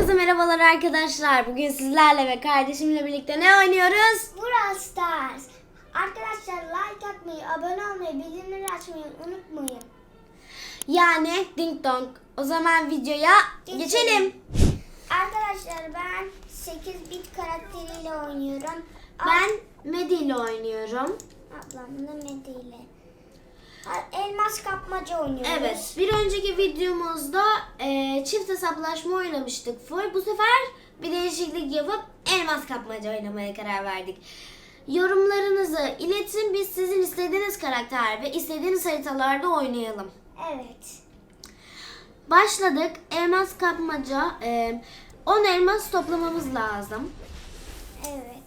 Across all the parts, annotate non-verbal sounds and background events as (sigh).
Herkese merhabalar arkadaşlar. Bugün sizlerle ve kardeşimle birlikte ne oynuyoruz? Brawl Stars. Arkadaşlar like atmayı, abone olmayı, bildirimleri açmayı unutmayın. Yani Ding Dong. O zaman videoya Geçelim. geçelim. Arkadaşlar ben 8 bit karakteriyle oynuyorum. Ben Medi ile oynuyorum. ablam da Medi ile. Elmas kapmaca oynuyoruz. Evet, bir önceki videomuzda e, çift hesaplaşma oynamıştık full. Bu sefer bir değişiklik yapıp elmas kapmaca oynamaya karar verdik. Yorumlarınızı iletin. Biz sizin istediğiniz karakter ve istediğiniz haritalarda oynayalım. Evet. Başladık. Elmas kapmaca. E, 10 elmas toplamamız lazım. Evet.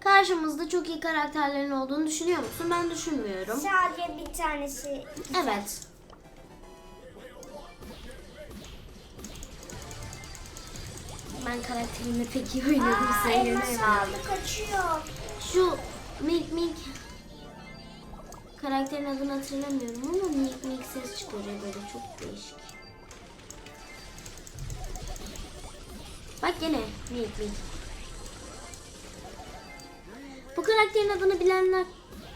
Karşımızda çok iyi karakterlerin olduğunu düşünüyor musun? Ben düşünmüyorum. Sadece bir tanesi. Evet. Ben karakterimi pek iyi oynadım Aa, elmas aldı kaçıyor. Şu Milk Milk karakterin adını hatırlamıyorum ama Milk Milk ses çıkarıyor böyle çok değişik. Bak gene Milk Milk. Bu karakterin adını bilenler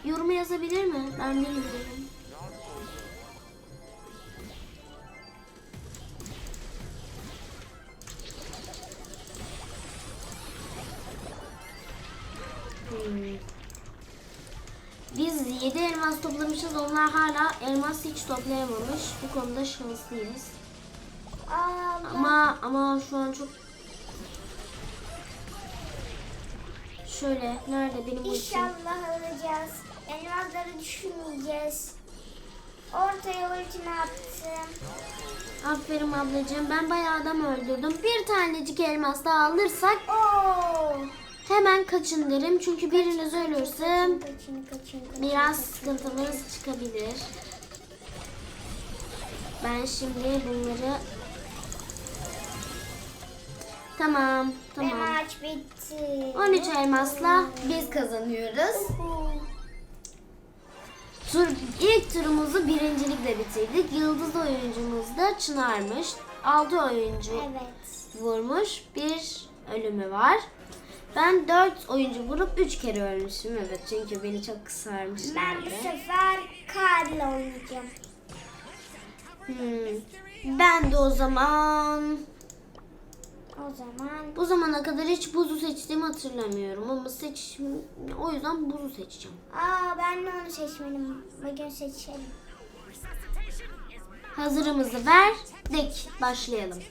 yoruma yazabilir mi? Ben bilmiyorum. Hmm. Biz 7 elmas toplamışız. Onlar hala elmas hiç toplayamamış. Bu konuda şanslıyız. Allah. Ama ama şu an çok Şöyle nerede benim ultim? İnşallah alacağız. Elmasları düşürmeyeceğiz. Ortaya ultimi attım. Aferin ablacığım. Ben bayağı adam öldürdüm. Bir tanecik elmas daha alırsak Oo. hemen kaçın derim. Çünkü biriniz ölürse Kaçın, kaçın, kaçın, biraz kaçın. sıkıntımız çıkabilir. Ben şimdi bunları Tamam, tamam. maç bitti. 13 elmasla biz kazanıyoruz. Tur, ilk turumuzu birincilikle bitirdik. Yıldız oyuncumuz da Çınar'mış. 6 oyuncu Evet. vurmuş. Bir ölümü var. Ben 4 oyuncu vurup 3 kere ölmüşüm. Evet çünkü beni çok Ben kısarmışlardı. bu sefer Karl'la oynayacağım. Hmm. Ben de o zaman O zaman bu zamana kadar hiç buzu seçtiğimi hatırlamıyorum ama seç o yüzden buzu seçeceğim. Aa ben de onu seçmedim. Bugün seçelim. Hazırımızı verdik. Başlayalım.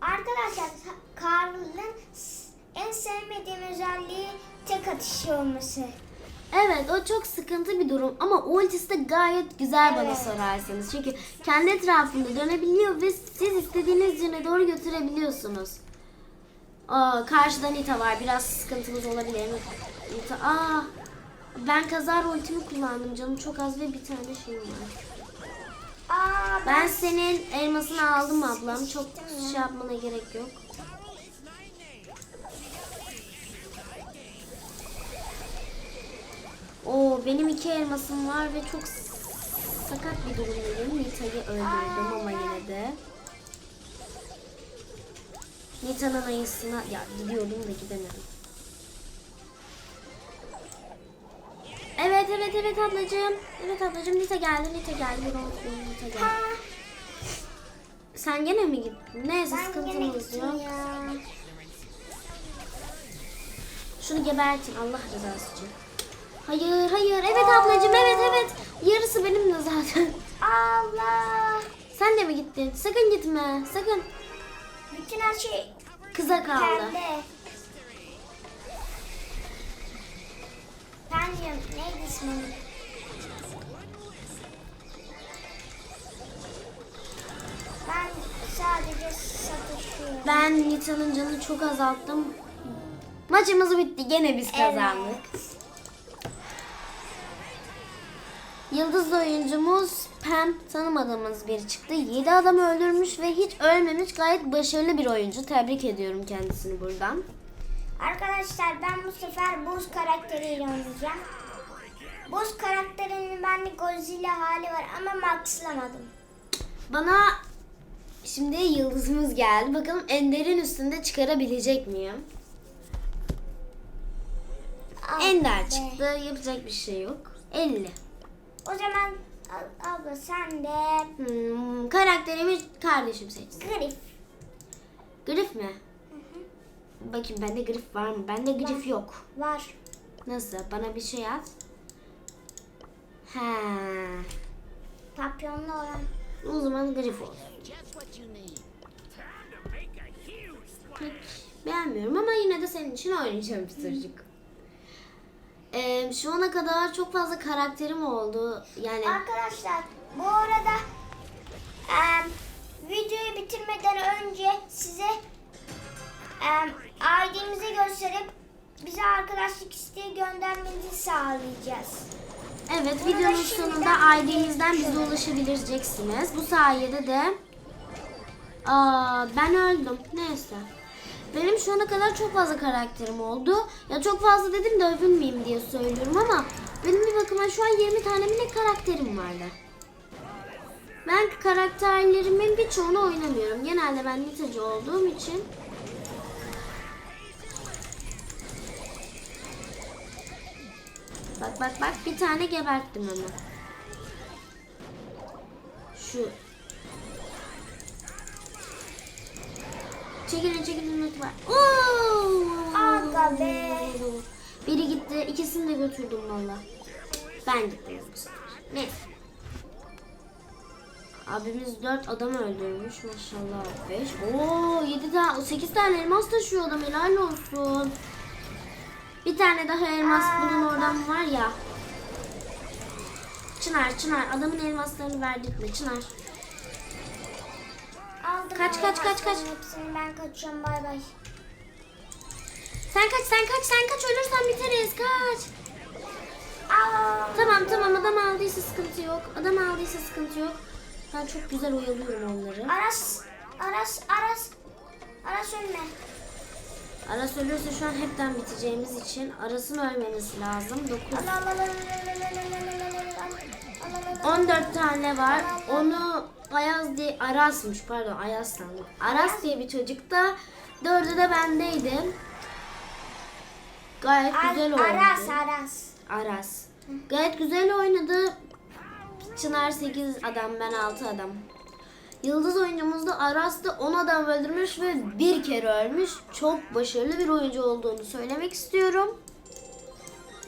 Arkadaşlar Karl'ın en sevmediğim özelliği tek atış olması. Evet o çok sıkıntı bir durum ama ultisi de gayet güzel bana Evet. sorarsanız. Çünkü kendi etrafında dönebiliyor ve siz istediğiniz yöne doğru götürebiliyorsunuz. Aa, karşıda Nita var. Biraz sıkıntımız olabilir. Nita, aa, ben kazar ultimi kullandım canım çok az ve bir tane şeyim var. Aa Ben senin elmasını aldım ablam. Çok şey yapmana gerek yok. Oo benim iki elmasım var ve çok sakat bir durumdayım. Nita'yı öldürdüm ama yine de. Nita'nın ayısına ya gidiyordum da gidemedim. Evet evet evet ablacığım. Evet ablacığım Nita geldi Nita geldi. Bir olsun Nita geldi. Ha, Sen gene mi gittin? Neyse ben sıkıntımız yok. ya. Şunu gebertin Allah rızası için. Hayır hayır evet ablacığım evet evet. Yarısı benim de zaten. Allah. Sen de mi gittin? Sakın gitme sakın. Bütün her şey Kıza kaldı. pembe. Penyon neydi ismi? Ben sadece satışıyorum. Ben Nita'nın canını çok azalttım. Maçımız bitti gene biz kazandık. Evet. Yıldız oyuncumuz Pam tanımadığımız biri çıktı. 7 adam öldürmüş ve hiç ölmemiş. Gayet başarılı bir oyuncu. Tebrik ediyorum kendisini buradan. Arkadaşlar ben bu sefer buz karakteriyle oynayacağım. Buz karakterinin bende Godzilla hali var ama maxlamadım. Bana Şimdi yıldızımız geldi. Bakalım Ender'in üstünde çıkarabilecek miyim? Ah Ender be. çıktı. Yapacak bir şey yok. 50. O zaman abla sen de Hmm, karakterimi kardeşim seçsin. grif. Grif mi? Bakayım bende grif var mı? Bende grif yok. Var. Nasıl? Bana bir şey at. He. Papyonlu olan. O zaman grif need. Pek beğenmiyorum ama yine de senin için oynayacağım bir çocuk. Ee, şu ana kadar çok fazla karakterim oldu. Yani Arkadaşlar bu arada em, videoyu bitirmeden önce size em, ID'mizi gösterip bize arkadaşlık isteği göndermenizi sağlayacağız. evet Bunu da videonun şimdiden sonunda ID'nizden bize şöyle. ulaşabileceksiniz. Bu sayede de Aa, ben öldüm. Neyse. Benim şu ana kadar çok fazla karakterim oldu. Ya çok fazla dedim de övünmeyeyim diye söylüyorum ama benim bir bakıma şu an 20 tane mi ne karakterim vardı. Ben karakterlerimin birçoğunu oynamıyorum. Genelde ben nitacı olduğum için. Bak bak bak bir tane geberttim ama. Şu. Çekilin çekilin lütfen. Oo! Aga be. Biri gitti. ikisini de götürdüm valla. Ben gittim bu sefer. Neyse. Abimiz 4 adam öldürmüş maşallah 5. Oo 7 tane 8 tane elmas taşıyor adam helal olsun. Bir tane daha elmas bunun oradan var ya. Çınar Çınar adamın elmaslarını verdirtme Çınar. Aldım Kaç, kaç, kaç, kaç. Hepsini ben kaçıyorum bay bay. Sen kaç sen kaç sen kaç ölürsen biteriz kaç. Aa, Tamam tamam adam aldıysa sıkıntı yok. Adam aldıysa sıkıntı yok. Ben çok güzel oyalıyorum onları. Aras, Aras, Aras. Aras ölme. Aras ölürse şu an hepten biteceğimiz için Aras'ın ölmemesi lazım. 9 14 tane var. Onu Ayaz diye Aras'mış pardon Ayaz sandım. Aras diye bir çocuk da dördü de bendeydi. Gayet güzel oynadı. Aras, Aras. Aras. Gayet güzel oynadı. Çınar 8 adam ben 6 adam. Yıldız oyuncumuzda Aras da 10 adam öldürmüş ve bir kere ölmüş. Çok başarılı bir oyuncu olduğunu söylemek istiyorum.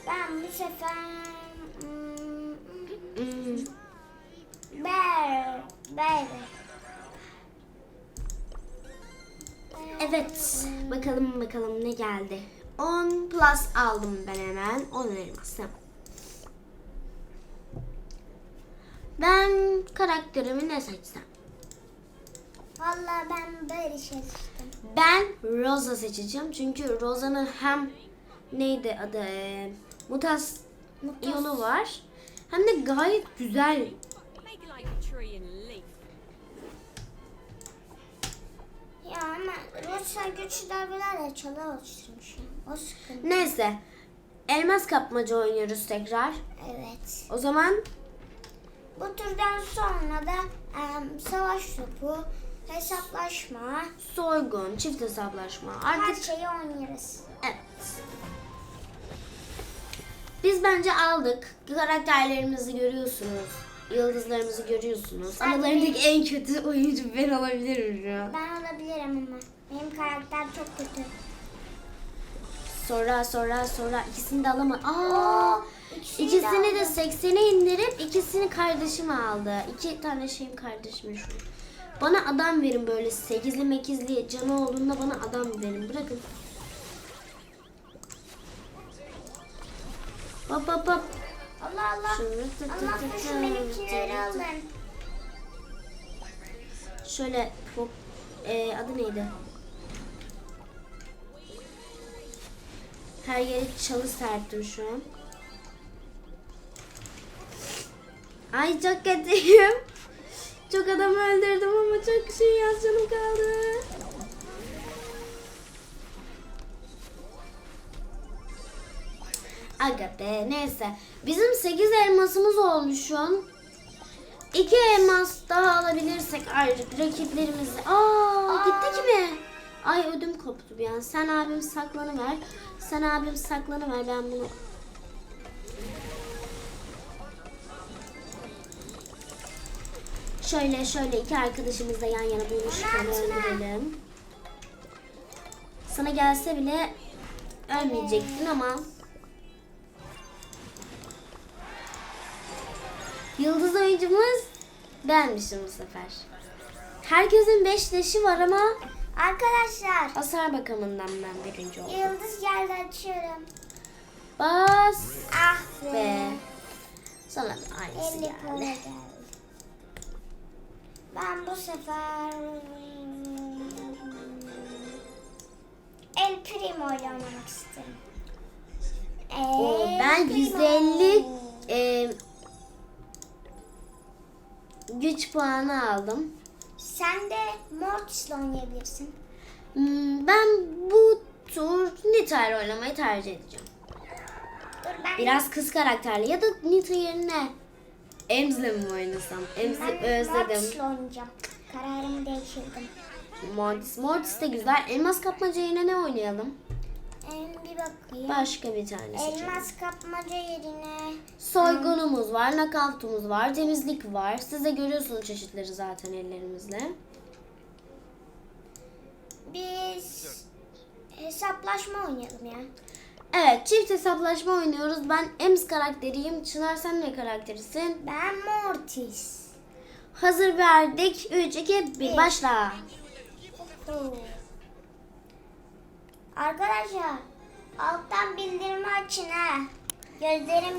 Ben bu sefer Hmm. Bear, Bear. Evet. Bakalım bakalım ne geldi. 10 plus aldım ben hemen. 10 elmas. Tamam. Ben karakterimi ne seçsem? Vallahi ben böyle seçtim. Ben Rosa seçeceğim. Çünkü Rosa'nın hem neydi adı? Ee, mutas iyonu var. Hem de gayet güzel. Ya ama Rosa güçlü darbelerle çalı oluşturmuş. O sıkıntı. Neyse. Elmas kapmaca oynuyoruz tekrar. Evet. O zaman Bu turdan sonra da em, savaş topu, hesaplaşma, soygun, çift hesaplaşma. her Artık şeyi oynarız. Evet. Biz bence aldık. Karakterlerimizi görüyorsunuz. Yıldızlarımızı görüyorsunuz. Ben Aralarındaki en kötü (laughs) oyuncu ben olabilirim an. Ben olabilirim ama. Benim karakter çok kötü. Sonra sonra sonra ikisini de alamadım. Aa, Oo, ikisini de ikisini de aldım. 80'e indirip ikisini kardeşim aldı. İki tane şeyim kardeşim şu. Bana adam verin böyle 8'li mekizli canı olduğunda bana adam verin. Bırakın. Hop hop hop. Allah Allah. Allah kuşum benimkileri alın. Şöyle hop. Ee, adı neydi? Her yere çalı serptim şu an. Ay çok kötüyüm. Çok adam öldürdüm ama çok şey az canım kaldı. Aga be neyse. Bizim 8 elmasımız oldu şu an. iki elmas daha alabilirsek ayrıca rakiplerimizi... Aa, gitti mi? Ay ödüm koptu bir an. Sen abim saklanıver. Sen abim saklanıver. Ben bunu... Şöyle şöyle iki arkadaşımız da yan yana bulmuşken öldürelim. Sana gelse bile ölmeyecektin ama Yıldız oyuncumuz benmişim bu sefer. Herkesin 5 leşi var ama Arkadaşlar hasar bakımından ben birinci oldum. yıldız geldi açıyorum. Bas Ah be. be. Sana da aynısı 50 para geldi. geldi. Ben bu sefer El Primo ile oynamak isterim. Oo, El ben Primo. 150 e, güç puanı aldım. Sen de Mortis'le oynayabilirsin. Hmm, Ben bu tur Nita ile oynamayı tercih edeceğim. Dur ben Biraz kız karakterli ya da Nita yerine Ems'le mi oynasam? Ems'i ben özledim. Mortis'le oynayacağım. Kararımı değiştirdim. Mortis. Mortis de güzel. Elmas kapmaca yerine ne oynayalım? Bir bakayım. Başka bir tane seçelim. Elmas kapmaca yerine Soygunumuz var, nakavtumuz var, temizlik var. Siz de görüyorsunuz çeşitleri zaten ellerimizle. biz hesaplaşma oynayalım ya. Evet, çift hesaplaşma oynuyoruz. Ben Ems karakteriyim. Çınar sen ne karakterisin? Ben Mortis. Hazır verdik. 3, 2, 1, Bir. başla. Hu. Arkadaşlar alttan bildirimi açın ha. Gözlerim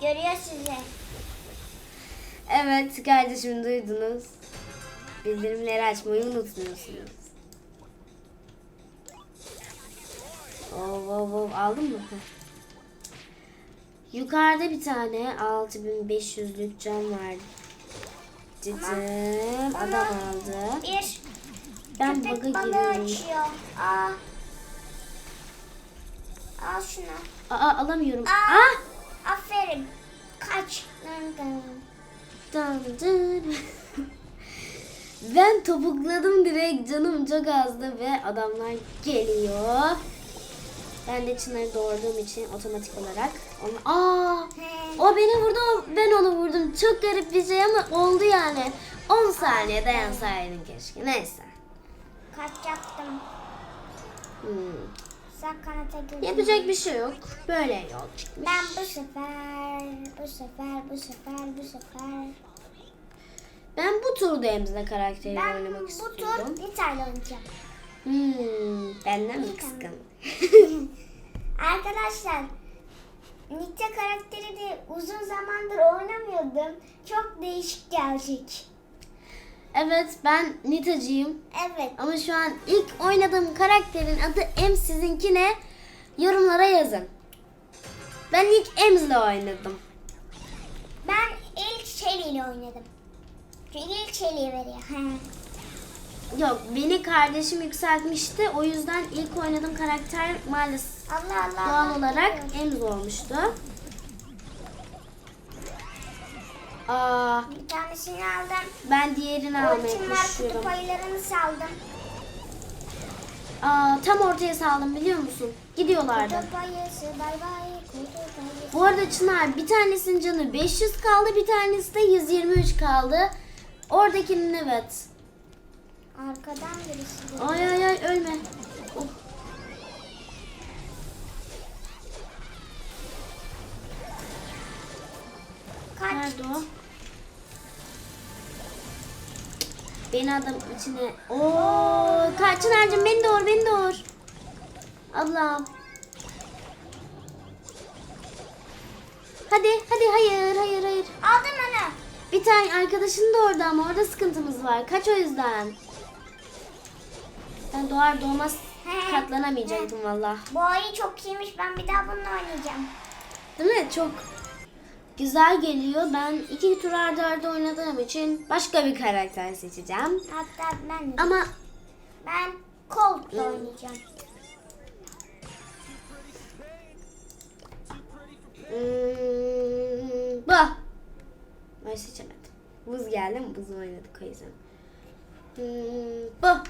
görüyor sizi. Evet, kardeşim duydunuz. Bildirimleri açmayı unutmuyorsunuz. Oh, oh, oh. Aldın mı? Yukarıda bir tane 6500'lük cam var. Cicim. Adam aldı. Bir Ben balığı giriyorum. açıyor. Aa. Al şunu. Aa alamıyorum. Aa. Ah! Aferin. Kaç. Dın dın. Dın dın. ben topukladım direkt canım çok azdı ve adamlar geliyor. Ben de Çınar'ı doğurduğum için otomatik olarak onu... Aa! O beni vurdu, ben onu vurdum. Çok garip bir şey ama oldu yani. 10 saniye dayansaydın keşke. Neyse. Kaçacaktım. Hmm. Sen kanata girdin. Yapacak bir şey yok. Böyle yol çıkmış. Ben bu sefer, bu sefer, bu sefer, bu sefer. Ben bu turda Emz'le karakteriyle Ben oynamak bu istiyorum. tur Nita'yla oynayacağım. Hmm, benden mi İyi kıskandın? (laughs) Arkadaşlar, Nita karakteri de uzun zamandır oynamıyordum. Çok değişik gelecek. Evet ben Nita'cıyım. Evet. Ama şu an ilk oynadığım karakterin adı Em sizinki ne? Yorumlara yazın. Ben ilk Ems'le oynadım. Ben ilk Shelly ile oynadım. Çünkü ilk Shelly'i veriyor. Yok beni kardeşim yükseltmişti. O yüzden ilk oynadığım karakter maalesef Allah Allah. doğal Allah. olarak Ems olmuştu. Aa, Bir tanesini aldım. ben diğerini almaya Ultim var kutu koşuyorum. paylarını saldım. Aa, tam ortaya saldım biliyor musun? Gidiyorlardı. Kutu payısı bay bay. Kutu payısı. Bu arada Çınar bir tanesinin canı 500 kaldı bir tanesi de 123 kaldı. Oradakinin evet. Arkadan birisi geliyor. Ay ay ay ölme. Kaç. Nerede o? Beni adam içine... Oo, kaç Çınar'cığım beni doğur beni doğur. Ablam. Hadi hadi hayır hayır hayır. Aldım onu. Bir tane arkadaşın da orada ama orada sıkıntımız var. Kaç o yüzden. Ben doğar doğmaz He. katlanamayacaktım valla. Bu ayı çok iyiymiş. Ben bir daha bununla oynayacağım. Değil mi? Çok güzel geliyor. Ben iki tur arda arda oynadığım için başka bir karakter seçeceğim. Hatta ben Ama ben Colt'la oynayacağım. hmm, bu. Ben seçemedim. Buz geldi mi? Buz oynadık o yüzden. Hmm, bu.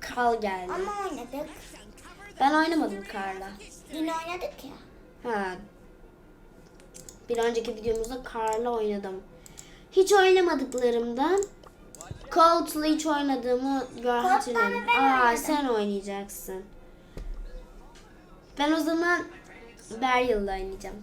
Kal geldi. Ama oynadık. Ben oynamadım karla. Dün oynadık ya. Ha. Bir önceki videomuzda karla oynadım. Hiç oynamadıklarımdan Colt'la hiç oynadığımı hatırlıyorum. Aa oynadım. sen oynayacaksın. Ben o zaman Beryal'la oynayacağım.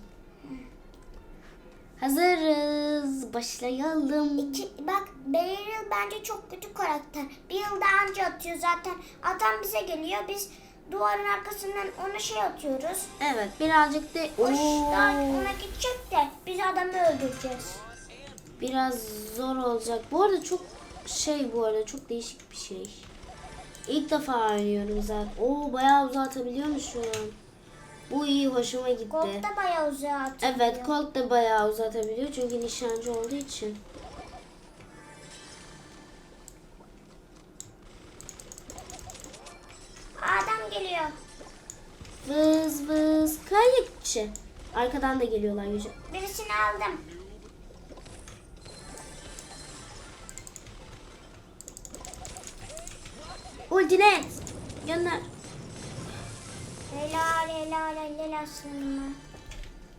Hazırız. Başlayalım. İki, bak Beryl bence çok kötü karakter. Bir yılda anca atıyor zaten. Adam bize geliyor. Biz duvarın arkasından ona şey atıyoruz. Evet birazcık da O daha ona gidecek de biz adamı öldüreceğiz. biraz zor olacak. Bu arada çok şey bu arada çok değişik bir şey. İlk defa oynuyorum zaten. Oo bayağı uzatabiliyormuşum. Bu iyi hoşuma gitti. Gold da bayağı uzağa atıyor. Evet Colt da bayağı uzatabiliyor çünkü nişancı olduğu için. Adam geliyor. Vız vız kayıkçı. Arkadan da geliyorlar yüce. Birisini aldım. Ultine gönder. Helal helal helal aslanıma.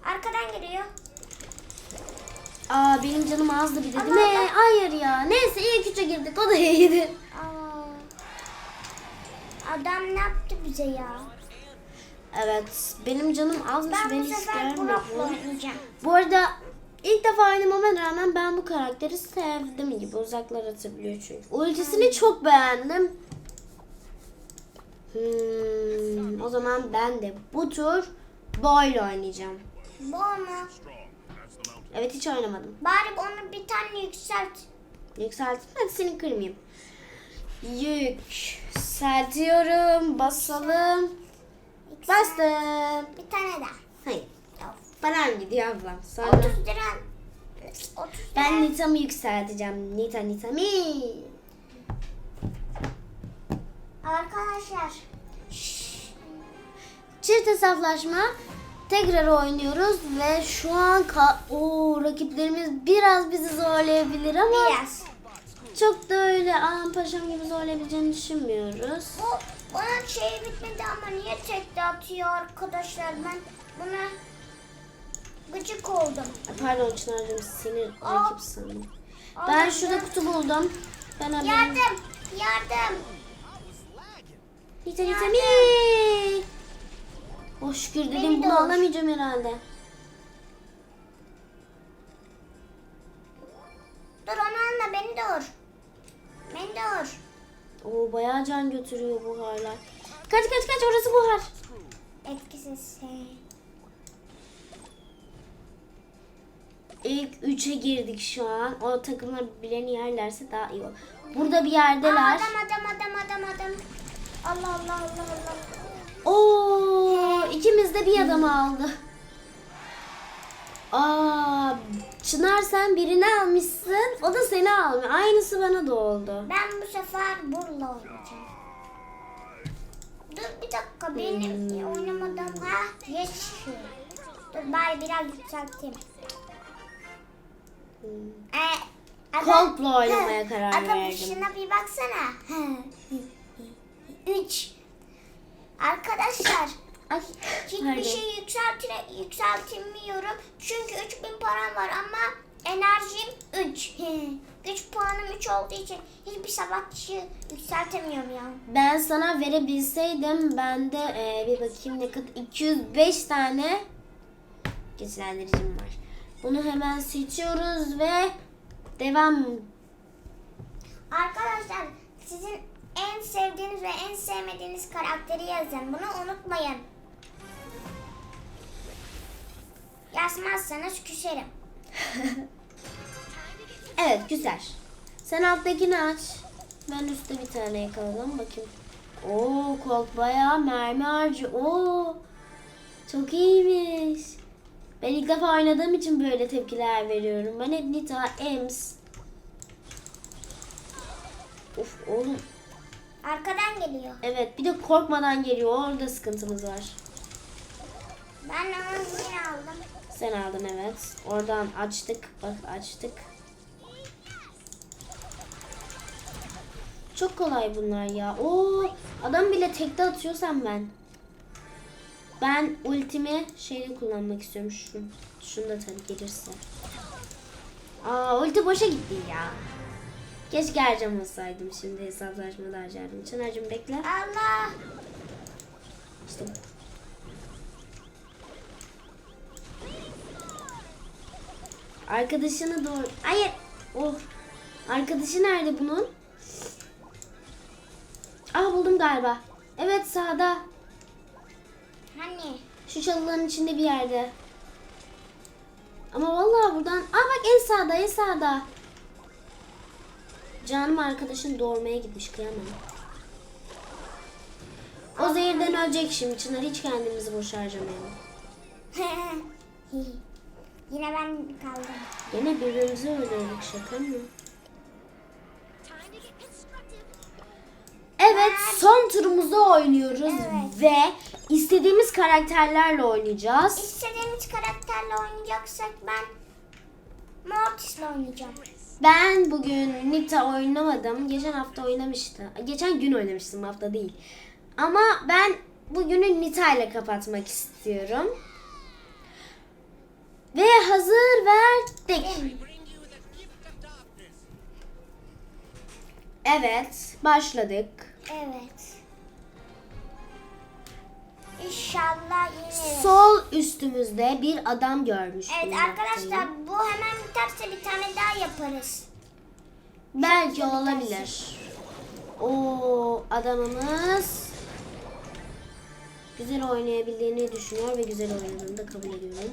Arkadan geliyor. Aa benim canım azdı bir de bak- Hayır ya. Neyse ilk üçe girdik o da iyiydi. Aa. Adam ne yaptı bize ya? Evet benim canım azmış Ben bu sefer oynayacağım. Bu arada ilk defa oynamama rağmen ben bu karakteri sevdim gibi uzaklar atabiliyor çünkü. Ultisini çok beğendim. Hmm, o zaman ben de bu tur Boyle oynayacağım. Bu mu? Evet hiç oynamadım. Bari onu bir tane yükselt. Yükselteyim hadi seni kırmayayım. Yükseltiyorum. Basalım. Bastım. Bir tane daha. Hayır. Param gidiyor ablam. Sonra 30 lira. 30 lira. ben Nita'mı yükselteceğim. Nita Nita mi. Arkadaşlar. Çift hesaplaşma tekrar oynuyoruz ve şu an ka- Oo, rakiplerimiz biraz bizi zorlayabilir ama Biraz. Çok da öyle an paşam gibi zorlayabileceğini düşünmüyoruz. Bu onun şeyi bitmedi ama niye tekte atıyor arkadaşlar? Ben buna gıcık oldum. Pardon Çınar'cığım sinir Aa. rakip sandım. Ben şurada kutu buldum. Ben hemen... Yardım! Yardım! Nita Nita mi. Oh şükür Beni dedim de bunu al. alamayacağım herhalde. Dur onu alma beni dur. Beni dur. Oo bayağı can götürüyor buharlar. Kaç kaç kaç orası buhar. Etkisiz şey. İlk üçe girdik şu an. O takımlar birbirlerini yerlerse daha iyi olur. Burada bir Aa, yerdeler. adam adam adam adam adam. Allah Allah Allah Allah. Oo ikimiz de bir adamı aldı. Aa Çınar sen birini almışsın. O da seni almış. Aynısı bana da oldu. Ben bu sefer burla oynayacağım. Dur bir dakika benim Hmm. oynamadım. Ha yeşil. Dur bari biraz yükselteyim. Hmm. Ee, Colt'la oynamaya karar adam verdim. şuna bir baksana. Üç. Arkadaşlar Ay hiçbir şey yükseltire, yükseltemiyorum. Çünkü 3000 param var ama enerjim 3. Güç (laughs) puanım 3 olduğu için hiçbir savaşçı yükseltemiyorum ya. Ben sana verebilseydim ben de e, bir bakayım ne kadar 205 tane güçlendiricim var. Bunu hemen seçiyoruz ve devam. Arkadaşlar sizin en sevdiğiniz ve en sevmediğiniz karakteri yazın. Bunu unutmayın. Yazmazsanız küserim. (laughs) Evet güzel. Sen alttakini aç. Ben üstte bir tane yakaladım bakayım. Oo Colt bayağı mermi harcı. Oo çok iyiymiş. Ben ilk defa oynadığım için böyle tepkiler veriyorum. Ben hep Nita, Ems. Of oğlum Arkadan geliyor. Evet bir de korkmadan geliyor. Orada sıkıntımız var. Ben onu aldım. Sen aldın evet. Oradan açtık. Bak açtık. Çok kolay bunlar ya. Oo, adam bile tekte atıyorsam ben. Ben ultimi şeyini kullanmak istiyorum. Şu, şunu da tabii gelirse. Aa ulti boşa gitti ya. Keşke harcamasaydım şimdi hesaplaşmada harcardım. Çınar'cığım bekle. Allah! İşte bu. Arkadaşını doğru... Hayır. Oh. Arkadaşı nerede bunun? Ah buldum galiba. Evet sağda. Hani? Şu çalıların içinde bir yerde. Ama vallahi buradan... Aa bak en sağda en sağda. Canım arkadaşın doğurmaya gitmiş kıyamam. O zehirden ölecek şimdi Çınar. Hiç kendimizi boş harcamayalım. (laughs) Yine ben kaldım. Yine birbirimizi öldürdük şaka mı? Evet son turumuzu oynuyoruz Evet. ve istediğimiz karakterlerle oynayacağız. İstediğimiz karakterle oynayacaksak ben Mortis'le oynayacağım. Ben bugün Nita oynamadım. Geçen hafta oynamıştı. Geçen gün oynamıştım hafta değil. Ama ben bugünü Nita ile kapatmak istiyorum. Ve hazır verdik. Evet başladık. Evet. İnşallah yine. Sol üstümüzde bir adam görmüş. Evet arkadaşlar bu hemen biterse bir tane daha yaparız. Belki olabilir. O adamımız güzel oynayabildiğini düşünüyor ve güzel oynadığını da kabul ediyorum.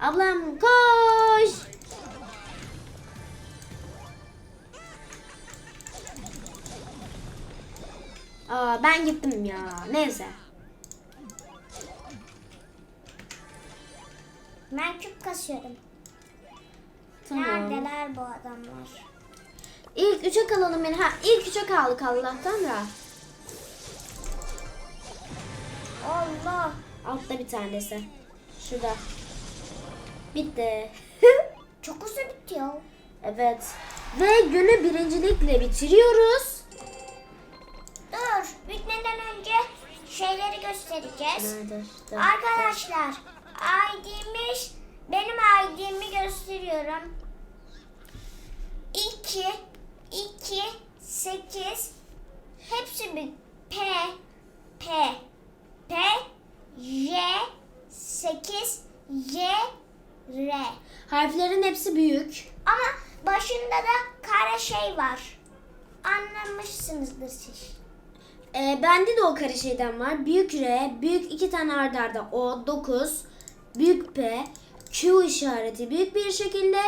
Ablam koş. Aa, ben gittim ya. Neyse. Ben küp kasıyorum. Tamam. Neredeler bu adamlar? İlk üçe kalalım beni. Ha ilk üçe kaldık Allah'tan da. Allah. Altta bir tanesi. Şurada. Bitti. (laughs) Çok uzun bitiyor. evet. Ve günü birincilikle bitiriyoruz. Dur bitmeden önce şeyleri göstereceğiz. İşte. Arkadaşlar ID'miş benim ID'mi gösteriyorum. 2 2 8 hepsi bir P P P J 8 Y R. Harflerin hepsi büyük. Ama başında da kara şey var. Anlamışsınızdır siz. Ee, bende de o kare şeyden var. Büyük R, büyük iki tane arda arda O, 9, büyük P, Q işareti büyük bir şekilde,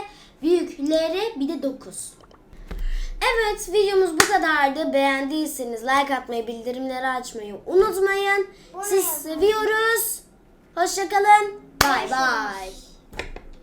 büyük L'ri bir de 9. Evet videomuz bu kadardı. Beğendiyseniz like atmayı, bildirimleri açmayı unutmayın. Siz seviyoruz. Hoşçakalın. Bay bay.